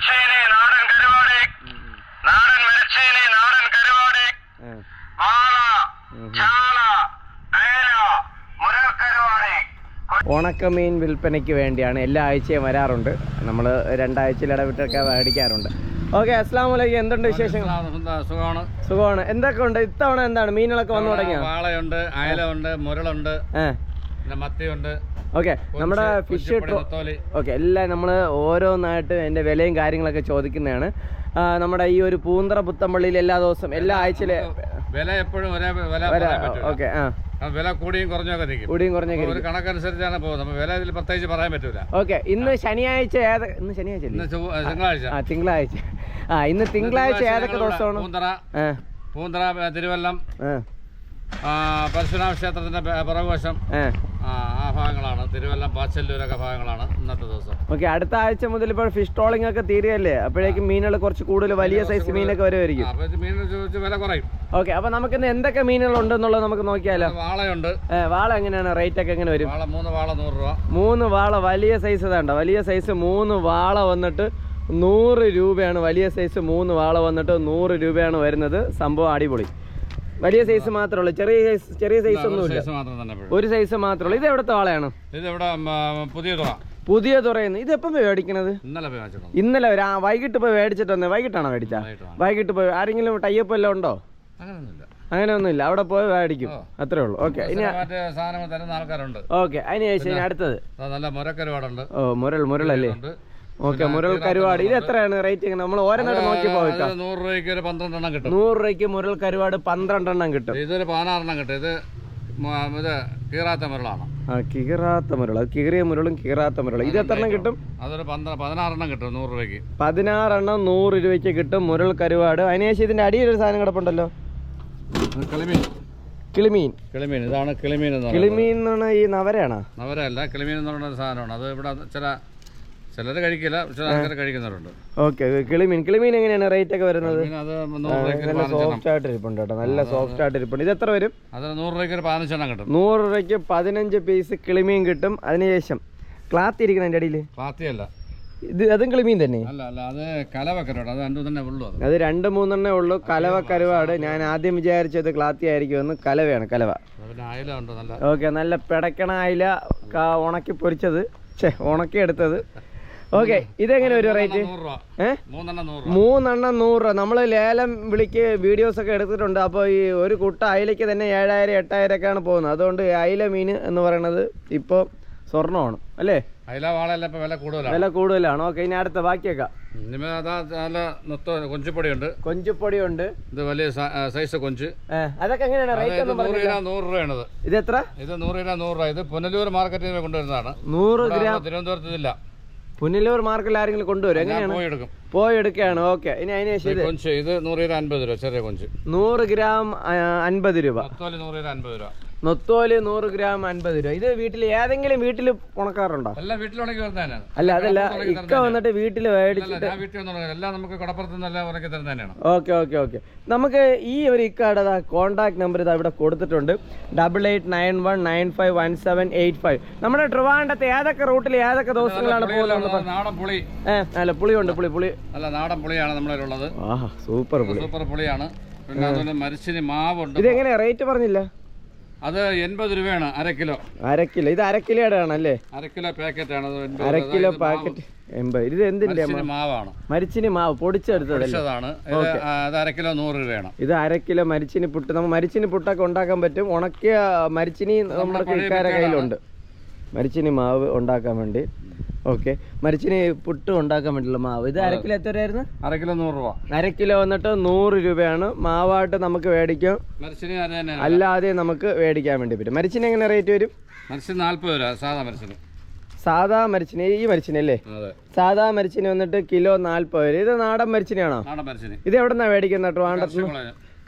മരച്ചീനി നാടൻ കരുവാടി. നാടൻ മരച്ചീനി നാടൻ കരുവാടി. വാള. ചാള അയല ഉണക്കമീൻ വിൽപ്പനയ്ക്ക് വേണ്ടിയാണ് എല്ലാ ആഴ്ചയും വരാറുണ്ട്. നമ്മൾ രണ്ടാഴ്ചയിൽ ഇടവിട്ടൊക്കെ മേടിക്കാറുണ്ട്. ഓക്കെ അസ്ലാം വലൈക്കും എന്തുണ്ട് വിശേഷങ്ങൾ സുഖമാണ്? സുഖമാണ്. എന്തൊക്കെ ഉണ്ട്? ഇത്തവണ എന്താണ്? മീനുകളൊക്കെ വന്നു തുടങ്ങിയോ? വാളയുണ്ട് അയലുണ്ട് മുരളുണ്ട്. മത്തിയുണ്ട്. ഓക്കെ നമ്മുടെ ഫിഷ് ഓക്കെ എല്ലാം നമ്മൾ ഓരോന്നായിട്ട് അതിന്റെ വിലയും കാര്യങ്ങളൊക്കെ ചോദിക്കുന്നതാണ്. നമ്മുടെ ഈ ഒരു പൂന്തറ പുത്തമ്പള്ളിയിൽ എല്ലാ ദിവസവും എല്ലാ ആഴ്ചയിലെ വില എപ്പോഴും ഒരേ വില ഓക്കെ ആ. വില കൂടിയും കുറഞ്ഞൊക്കെ നിൽക്കും. കൂടിയും കുറഞ്ഞ ഒരു കണക്കനുസരിച്ചാണ് പോകുന്നത്. വില ഇതിൽ പ്രത്യേകിച്ച് പറയാൻ പറ്റൂല. ഓക്കെ ഇന്ന് ശനിയാഴ്ച ഏത് ഇന്ന് ശനിയാഴ്ച ഇന്ന് തിങ്കളാഴ്ച. ആ തിങ്കളാഴ്ച. ആ ഇന്ന് തിങ്കളാഴ്ച ഏതൊക്കെ ദിവസമാണ്? പൂന്തറ പൂന്തറ തിരുവല്ലം പരശുരാമ ക്ഷേത്രത്തിന്റെ പുറകുവശം. ഭാഗങ്ങളാണ്. തിരുവല്ല പാച്ചല്ലൂരൊക്കെ ഭാഗങ്ങളാണ് ഇന്നത്തെ ദിവസം. ഓക്കെ അടുത്ത ആഴ്ച മുതൽ ഇപ്പോൾ ഫിഷ് ട്രോളിംഗ് ഒക്കെ തീരുകയല്ലേ? അപ്പോഴേക്കും മീനുകൾ കുറച്ച് കൂടുതൽ വലിയ സൈസ് മീനൊക്കെ വരുമായിരിക്കും. അപ്പൊ ഇത് മീൻ ചോദിച്ച് വില കുറയും. ഓക്കെ അപ്പൊ നമുക്ക് ഇന്ന് എന്തൊക്കെ മീനുകൾ ഉണ്ടെന്നുള്ളത് നമുക്ക് നോക്കിയാലോ? വാളയുണ്ട്. വാള എങ്ങനെയാണ്? റേറ്റ് ഒക്കെ എങ്ങനെ വരും? വാള മൂന്ന് വാള നൂറ് രൂപ. മൂന്ന് വാള വലിയ സൈസ് ഇതാണ്ട വലിയ സൈസ് മൂന്ന് വാള വന്നിട്ട് നൂറ് രൂപയാണ്. വലിയ സൈസ് മൂന്ന് വാള വന്നിട്ട് നൂറ് രൂപയാണ് വരുന്നത്. സംഭവം അടിപൊളി. വലിയ സൈസ് മാത്രമേ ഉള്ളൂ. ചെറിയ സൈസ് ചെറിയ സൈസ് ഒന്നുമില്ല. ഒരു സൈസ് മാത്രമേ ഉള്ളൂ. ഇത് എവിടത്തെ വാളയാണ് പുതിയ പുതിയ തുറയുന്നു. ഇത് എപ്പം മേടിക്കണത്? ഇന്നലെ ഒരു ആ വൈകിട്ട് പോയി മേടിച്ചിട്ട് വന്നേ വൈകിട്ടാണോ മേടിച്ച? വൈകിട്ട് പോയി. ആരെങ്കിലും ടൈപ്പ് എല്ലാം ഉണ്ടോ? അങ്ങനെ ഒന്നും ഇല്ല അവിടെ പോയി മേടിക്കും. അത്രേ ഉള്ളൂ. ഓക്കെ ഇനി ഓക്കെ അതിന് ശേഷം അടുത്തത്. നല്ല ഓ മുരൾ മുരളല്ലേ. ഓക്കെ മുരൾ കരുവാട് ഇത് എത്രയാണ് റേറ്റ് നമ്മൾ ഓരോന്നായിട്ട് നോക്കി പോകാം നൂറ് രൂപയ്ക്ക് ഒരു പന്ത്രണ്ടെണ്ണം കിട്ടും. നൂറ് രൂപയ്ക്ക് മുരൾ കരുവാട് പന്ത്രണ്ടെണ്ണം കിട്ടും. ഇതൊരു പതിനാറെണ്ണം കിട്ടും. ഇത് ഇത് കീറാത്ത മുരളാണ്. കീറാത്ത മുരൾ. അത് കീറിയ മുരളും കീറാത്ത മുരളും. ഇത് എത്ര എണ്ണം കിട്ടും? അതൊരു പതിനാറെണ്ണം കിട്ടും നൂറ് രൂപയ്ക്ക്. പതിനാറെണ്ണം നൂറ് രൂപയ്ക്ക് കിട്ടും മുരൾ കരുവാട്. അതിനുശേഷം ഇതിന്റെ അടിയിൽ ഒരു സാധനം കിടപ്പുണ്ടല്ലോ? കിളിമീൻ. കിളിമീൻ. കിളിമീൻ. ഇതാണ് കിളിമീൻ കിളിമീൻ എന്ന് പറഞ്ഞാൽ ഈ നവരയാണോ? നവരല്ല കിളിമീൻ എന്ന് പറഞ്ഞ സാധനമാണ്. അത് ഇവിടെ ചില ചിലർ കഴിക്കില്ല പക്ഷെ ആൾക്കാർ കഴിക്കുന്നവരുണ്ട്. ഓക്കെ കിളിമീൻ കിളിമീൻ എങ്ങനെയാണ് റേറ്റ് ഒക്കെ വരുന്നത്? അത് നല്ല സോഫ്റ്റ് ആയിട്ട് ഇരിപ്പുണ്ട് കേട്ടോ. നല്ല സോഫ്റ്റ് ആയിട്ട് ഇരിപ്പുണ്ട്. ഇത് എത്ര വരും? അത് നൂറ് രൂപയ്ക്ക് ഒരു പതിനഞ്ചെണ്ണം കിട്ടും. നൂറ് രൂപയ്ക്ക് പതിനഞ്ച് പീസ് കിളിമീൻ കിട്ടും. അതിനുശേഷം ക്ലാത്തി ഇരിക്കണം എന്റെ അടിയിൽ ഇത് അതും കിളിമീൻ തന്നെ? അല്ല അല്ല അത് അത് രണ്ടും തന്നെ ഉള്ളൂ അത്. രണ്ട് മൂന്നെണ്ണേ ഉള്ളൂ. കലവ കരുവാട്. ഞാൻ ആദ്യം വിചാരിച്ചത് ക്ലാത്തി ആയിരിക്കുമെന്ന് കലവയാണ് കലവ. ഓക്കെ നല്ല പെടക്കണ അയില ഉണക്കി പൊരിച്ചത്. ഛേ ഉണക്കി എടുത്തത് ഓക്കെ ഇതെങ്ങനെ ഒരു റേറ്റ്? മൂന്നെണ്ണം നൂറ് രൂപ. നമ്മൾ ലേലം വിളിക്ക് വീഡിയോസ് ഒക്കെ എടുത്തിട്ടുണ്ട്. അപ്പോൾ ഈ ഒരു കുട്ട അയിലയ്ക്ക് തന്നെ ഏഴായിരം എട്ടായിരം ഒക്കെയാണ് പോകുന്നത്. അതുകൊണ്ട് അയില മീൻ എന്ന് പറയുന്നത് ഇപ്പോൾ സ്വർണമാണ്. അല്ലേ? വില കൂടുതലാണ്. ഓക്കെ ഇനി അടുത്ത ബാക്കിയൊക്കെ. കൊഞ്ചുപൊടിയുണ്ട്. കൊഞ്ചുപൊടിയുണ്ട്. ഇത് വലിയ സൈസ് കൊഞ്ച്. അതൊക്കെ എങ്ങനെയാണ് ഇത് നൂറ് രൂപയാണിത് എത്ര ഇത് നൂറ് രൂപ നൂറ് രൂപ. ഇത് പുനലൂർ മാർക്കറ്റിൽ കൊണ്ടുവരുന്നതാണ്. നൂറ് ഗ്രാം. തിരുവനന്തപുരത്ത് ഇതില്ല. പുനലൂർ മാർക്കിൽ ആരെങ്കിലും കൊണ്ടുവരും. എങ്ങനെയാണ്? പോയി എടുക്കും. പോയി എടുക്കുകയാണ്. ഓക്കെ. ഇനി അതിന് ശേഷം ഇത് കൊഞ്ച് ഇത് നൂറ് അൻപത് രൂപ ചെറിയ കൊഞ്ച്. നൂറ് ഗ്രാം അൻപത് രൂപ. നൂറ് കിലോ അൻപത് രൂപ. നൊത്തോൽ നൂറ് ഗ്രാം അൻപത് രൂപ. ഇത് വീട്ടിൽ ഏതെങ്കിലും വീട്ടിൽ ഉണക്കാറുണ്ടോ? എല്ലാം വീട്ടിലുണക്കി വരുന്നതന്നെയാണ് അല്ല അതല്ല ഉണക്കി ഇക്ക വന്നിട്ട് വീട്ടിൽ അല്ല വീട്ടിൽ എല്ലാം നമുക്ക് കടപ്പുറത്ത് നിന്ന് എല്ലാം ഉണക്കി തരുന്നത് തന്നെയാണ് ഓക്കെ ഓക്കെ ഓക്കെ. നമുക്ക് ഈ ഒരു ഇക്കയുടെ കോൺടാക്ട് നമ്പർ ഇത് ഇവിടെ കൊടുത്തിട്ടുണ്ട്. Double eight nine one nine five one seven eight five നമ്മുടെ ട്രിവാൻഡത്തെ ഏതൊക്കെ റൂട്ടിൽ ഏതൊക്കെ ദിവസങ്ങളാണ് പോകുന്നത് നാടൻ പുളി. ഏഹ് അല്ല പുളിയുണ്ട് പുളി പുളി. അല്ല നാടൻ പുളിയാണ് നമ്മളുള്ളത് സൂപ്പർ പുളി. സൂപ്പർ പുളിയാണ്. പിന്നെ അതുപോലെ മരിച്ചിന് മാവുണ്ട്. ഇത് എങ്ങനെയാ റേറ്റ് പറഞ്ഞില്ല? അത് എൺപത് രൂപയാണ് അര കിലോ. അര കിലോ. ഇത് അര കിലോയുടെ ആണല്ലേ അര കിലോ പാക്കറ്റ് ആണ് അര കിലോ പാക്കറ്റ് എൺപത്. ഇത് എന്തിന്റെ മാവാണ്. മരിച്ചിന് മാവ്. പൊടിച്ചെടുത്തതാണ് ഇത് അത് അര കിലോ നൂറ് രൂപയാണ്. ഇത് അര കിലോ മരിച്ചിന് പുട്ട്. നമ്മൾ മരിച്ചിന് പുട്ടൊക്കെ ഉണ്ടാക്കാൻ പറ്റും. ഉണക്കിയ മരിച്ചിനി നമ്മുടെ കൈയിലുണ്ട് ഇക്കാരെ കയ്യിലുണ്ട്. മരിച്ചിനി മാവ് ഉണ്ടാക്കാൻ വേണ്ടി. ഓക്കെ. മരിച്ചിന് പുട്ട് ഉണ്ടാക്കാൻ വേണ്ടിയുള്ള മാവ്. ഇത് അര കിലോ എത്രയായിരുന്നു അര കിലോ നൂറ് രൂപ. അര കിലോ വന്നിട്ട് നൂറ് രൂപയാണ്. മാവായിട്ട് നമുക്ക് മേടിക്കാം. അല്ലാതെ നമുക്ക് മേടിക്കാൻ വേണ്ടി പറ്റും. മരിച്ചിന് എങ്ങനെ റേറ്റ് വരും? മരിച്ചിന് നാല്പത് രൂപ സാധാ മരിച്ചിന്. സാധാ മരിച്ചിന് ഈ മരിച്ചിനല്ലേ സാധാ മരിച്ചിന് വന്നിട്ട് കിലോ നാൽപ്പത് രൂപ. ഇത് നാടൻ മരിച്ചിനാണോ? ഇത് എവിടെന്നാ മേടിക്കുന്നത് ട്രിവാൻഡ്രത്ത്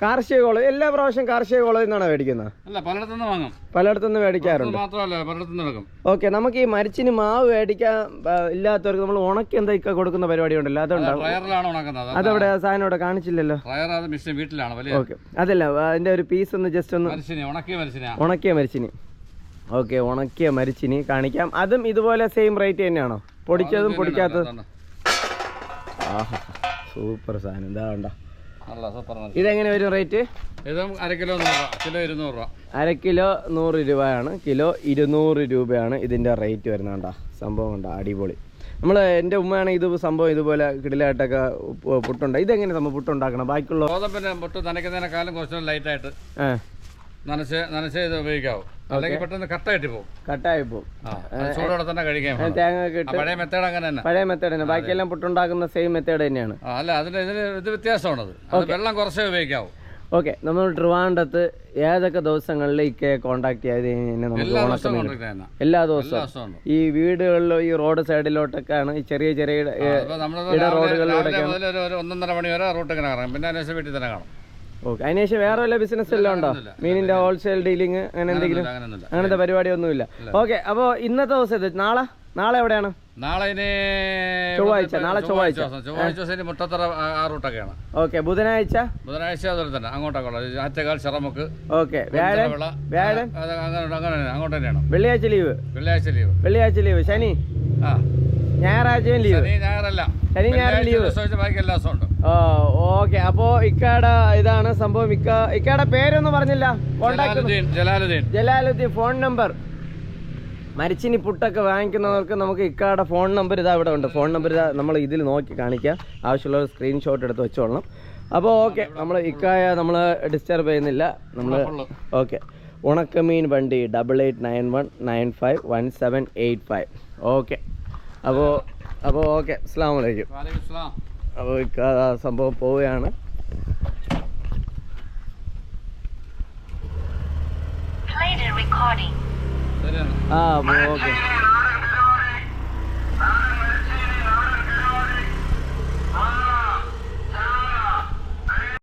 കാർഷിക കോളേജ് എല്ലാ പ്രാവശ്യം കാർഷിക കോളേജിൽ നിന്നാണ് മേടിക്കുന്നത്? അല്ല പലയിടത്തുനിന്ന് വാങ്ങും. പലയിടത്തുനിന്ന് മേടിക്കാറുണ്ട്. മാത്രമല്ല പലയിടത്തുനിന്ന് നടക്കും ഓക്കെ നമുക്ക് ഈ മരിച്ചിന് മാവ് മേടിക്കാൻ ഇല്ലാത്തവർക്ക് നമ്മൾ ഉണക്കി എന്തൊക്കെ കൊടുക്കുന്ന പരിപാടി ഉണ്ടല്ലോ ഉണക്കുന്നത്. അതവിടെ? സാധനം ഇവിടെ കാണിച്ചില്ലല്ലോ. വീട്ടിലാണ് ഓക്കെ. അതല്ല അതിന്റെ ഒരു പീസ് ഒന്ന് ജസ്റ്റ് ഒന്ന് ഉണക്കിയ മരിച്ചിന്. ഓക്കെ ഉണക്കിയ മരിച്ചിനി കാണിക്കാം. അതും ഇതുപോലെ സെയിം റേറ്റ് തന്നെയാണോ? പൊടിച്ചതും പൊടിക്കാത്തതും? ആഹാ സൂപ്പർ സാധനം. എന്താ സൂപ്പർ ഇതെങ്ങനെ വരും റേറ്റ്? അര കിലോ നൂറ് രൂപ കിലോ ഇരുന്നൂറ് രൂപ. അര കിലോ നൂറ് രൂപയാണ് കിലോ ഇരുന്നൂറ് രൂപയാണ് ഇതിന്റെ റേറ്റ് വരുന്നത് കണ്ടോ. സംഭവം കണ്ടോ അടിപൊളി. നമ്മൾ എന്റെ ഉമ്മയാണ് ഇത് സംഭവം ഇതുപോലെ കിടിലായിട്ടൊക്കെ പുട്ടുണ്ട്. ഇതെങ്ങനെ സംഭവം പുട്ടുണ്ടാക്കണം? ബാക്കിയുള്ള ഗോതമ്പിന് മുട്ട് നനയ്ക്കുന്നതിനേക്കാളും കുറച്ചുകൂടെ ലൈറ്റായിട്ട് നനച്ച് നനച്ച് ഇത് ഉപയോഗിക്കാവും. അല്ലെങ്കിൽ പെട്ടെന്ന് കട്ടായിട്ട് പോകും കട്ടായി പോകും ചൂടോടെ തന്നെ കഴിക്കാൻ തേങ്ങ ഇട്ട് പഴയ മെത്തേഡ് അങ്ങനെ തന്നെ. പഴയ മെത്തേഡ് തന്നെ. ബാക്കിയെല്ലാം പുട്ടുണ്ടാക്കുന്ന സെയിം മെത്തേഡ് തന്നെയാണ്. അല്ല അതിന് ഇതിന് ഇത് വ്യത്യാസമാണത്. വെള്ളം കുറച്ചേ ഉപയോഗിക്കാവൂ. ഓക്കെ നമ്മൾ ട്രിവാൻഡത്ത് ഏതൊക്കെ ദിവസങ്ങളിൽ ഇക്കയെ കോണ്ടാക്ട് ചെയ്ത് കഴിഞ്ഞാൽ നമുക്ക് എല്ലാ ദിവസവും എല്ലാ ഈ വീടുകളിലോ ഈ റോഡ് സൈഡിലോട്ടൊക്കെയാണ് ഈ ചെറിയ ചെറിയ ഇട ഒരു ഒന്നൊന്നര മണി വരെ റൂട്ട് ഇങ്ങനെ കാണാം. പിന്നെ അതിനുശേഷം വീട്ടിൽ തന്നെ കാണും. ഓക്കെ. അതിനുശേഷം വേറെ വല്ല ബിസിനസ് എല്ലാം ഉണ്ടോ? മീനിന്റെ ഹോൾസെയിൽ ഡീലിംഗ് അങ്ങനെ എന്തെങ്കിലും? അങ്ങനത്തെ പരിപാടി ഒന്നുമില്ല ഓക്കെ അപ്പോൾ ഇന്നത്തെ ദിവസം ഇത് നാളെ? നാളെ എവിടെയാണ്? നാളെ ചൊവ്വാഴ്ച, നാളെ ചൊവ്വാഴ്ച. ചൊവ്വാഴ്ച. ദിവസം മുട്ടത്തറ ആ- റൂട്ടൊക്കെയാണ്. ഓക്കെ ബുധനാഴ്ച? ബുധനാഴ്ച അതുപോലെ തന്നെ അങ്ങോട്ടൊക്കെ ഉള്ളത്. ആറ്റക്കാൽ ചിറമുക്ക് ഓക്കെ അത് അങ്ങനെ അങ്ങോട്ട് തന്നെയാണ്. വെള്ളിയാഴ്ച ലീവ്. വെള്ളിയാഴ്ച ലീവ്. വെള്ളിയാഴ്ച ലീവ്. ശനി? ആ. ഞായറാഴ്ചയും ലീവ്. ഞായറല്ല. ശനി ഞായർ ലീവ് ഓക്കെ. അപ്പോ ഇക്കാട ഇതാണ് സംഭവം. ഇക്ക ഇക്കയുടെ പേരൊന്നും പറഞ്ഞില്ല. കോണ്ടാക്ട് ജലാലുദ്ദീൻ ഫോൺ നമ്പർ മരിച്ചിനി പുട്ടൊക്കെ വാങ്ങിക്കുന്നവർക്ക് നമുക്ക് ഇക്കാടെ ഫോൺ നമ്പർ ഇതാ ഇവിടെ ഉണ്ട്. ഫോൺ നമ്പർ ഇതാ നമ്മൾ ഇതിൽ നോക്കി കാണിക്കുക ആവശ്യമുള്ള സ്ക്രീൻഷോട്ട് എടുത്ത് വെച്ചോളണം. അപ്പോൾ ഓക്കെ നമ്മൾ ഇക്കായ നമ്മൾ ഡിസ്റ്റർബ് ചെയ്യുന്നില്ല. നമ്മൾ. ഓക്കെ. ഉണക്കമീൻ വണ്ടി double eight nine one nine five one seven eight five okay. അപ്പോൾ അപ്പോൾ ഓക്കെ അസ്സാം വലൈക്കും അപ്പോൾ സംഭവം പോവുകയാണ്. ആ അപ്പോൾ ആ ഓക്കെ.